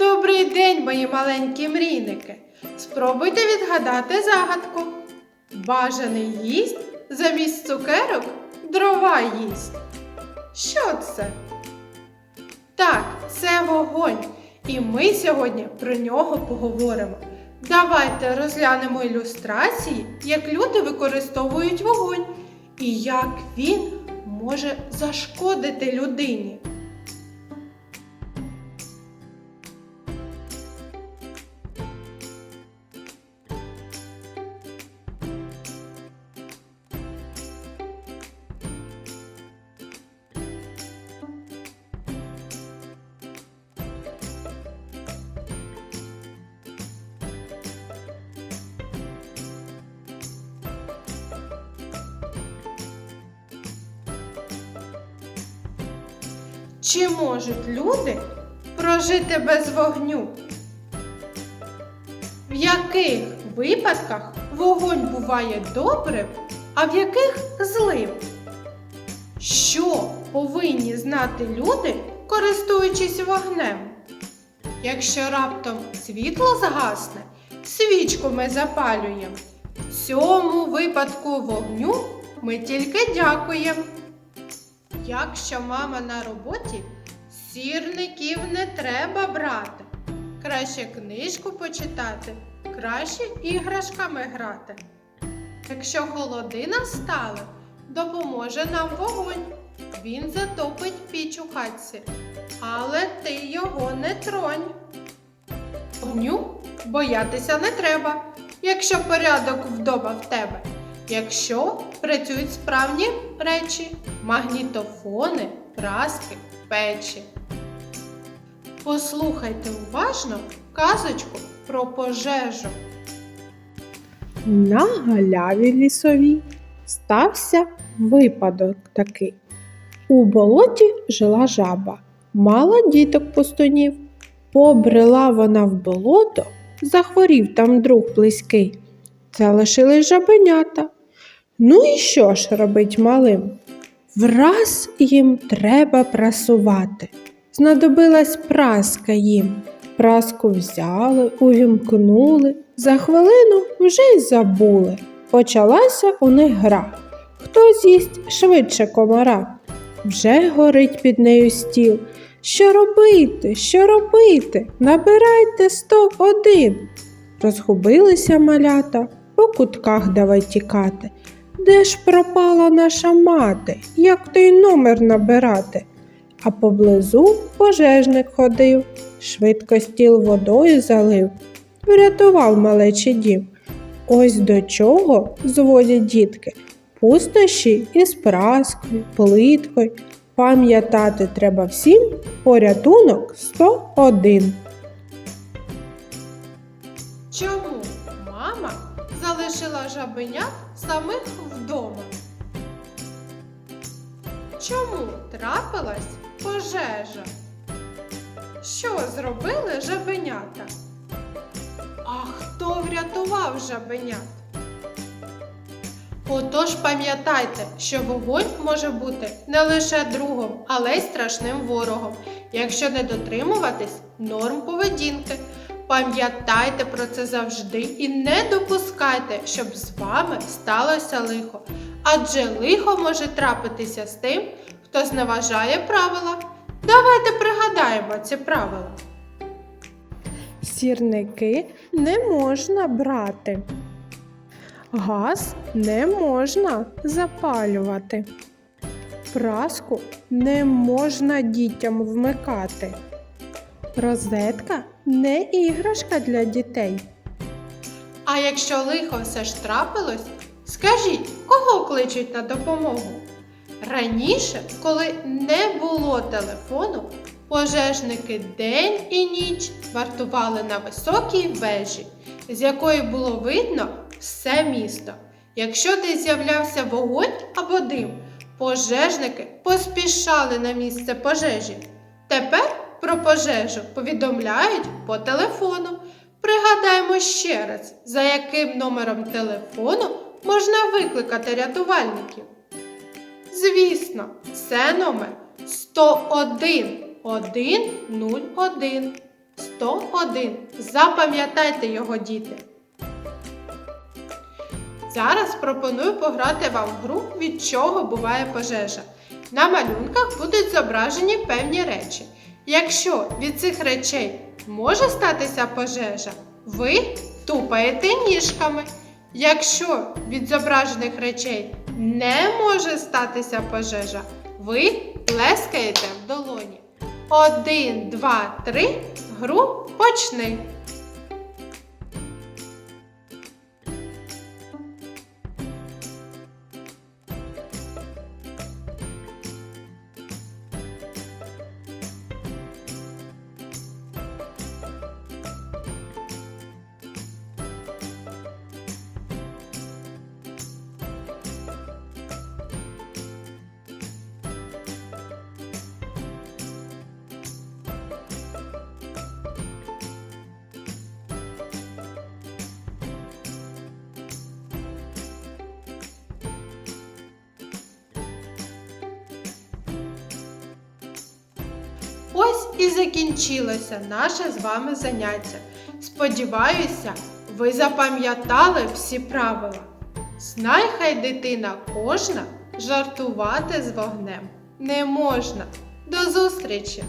Добрий день, мої маленькі мрійники. Спробуйте відгадати загадку. Бажаний їсть замість цукерок дрова їсть. Що це? Так, це вогонь. І ми сьогодні про нього поговоримо. Давайте розглянемо ілюстрації, як люди використовують вогонь і як він може зашкодити людині. Чи можуть люди прожити без вогню? В яких випадках вогонь буває добрим, а в яких злим? Що повинні знати люди, користуючись вогнем? Якщо раптом світло згасне, свічку ми запалюємо. В цьому випадку вогню ми тільки дякуємо. Якщо мама на роботі, сірників не треба брати. Краще книжку почитати, краще іграшками грати. Якщо холодина стала, допоможе нам вогонь. Він затопить піч у хатці, але ти його не тронь. Вогню боятися не треба, якщо порядок вдома в тебе. Якщо працюють справні речі, магнітофони, праски, печі. Послухайте уважно казочку про пожежу. На галяві лісовій стався випадок такий. У болоті жила жаба, мала діток пустунів. Побрела вона в болото, захворів там друг близький. Залишились жабенята. Ну і що ж робить малим? Враз їм треба прасувати. Знадобилась праска їм. Праску взяли, увімкнули, за хвилину вже й забули. Почалася у них гра. Хто з'їсть швидше комара? Вже горить під нею стіл. Що робити? Що робити? Набирайте 101. Розгубилися малята, по кутках давай тікати. Де ж пропала наша мати? Як той номер набирати? А поблизу пожежник ходив, швидко стіл водою залив, врятував малечий дім. Ось до чого зводять дітки пустощі із праскою, плиткою. Пам'ятати треба всім порятунок 101. Чому мама залишила жабенят самих вдома? Чому трапилась пожежа? Що зробили жабенята? А хто врятував жабенят? Отож пам'ятайте, що вогонь може бути не лише другом, але й страшним ворогом, якщо не дотримуватись норм поведінки. Пам'ятайте про це завжди і не допускайте, щоб з вами сталося лихо. Адже лихо може трапитися з тим, хто зневажає правила. Давайте пригадаємо ці правила. Сірники не можна брати. Газ не можна запалювати. Праску не можна дітям вмикати. Розетка не іграшка для дітей. А якщо лихо все ж трапилось, скажіть, кого кличуть на допомогу? Раніше, коли не було телефону, пожежники день і ніч вартували на високій вежі, з якої було видно все місто. Якщо десь з'являвся вогонь або дим, пожежники поспішали на місце пожежі. Тепер про пожежу повідомляють по телефону. Пригадаємо ще раз, за яким номером телефону можна викликати рятувальників. Звісно, це номер 101 101 101. Запам'ятайте його, діти. Зараз пропоную пограти вам в гру, від чого буває пожежа. На малюнках будуть зображені певні речі. Якщо від цих речей може статися пожежа, ви тупаєте ніжками. Якщо від зображених речей не може статися пожежа, ви плескаєте в долоні. Один, два, три. Гру почни. І закінчилося наше з вами заняття. Сподіваюся, ви запам'ятали всі правила. Знай хай дитина кожна жартувати з вогнем не можна. До зустрічі!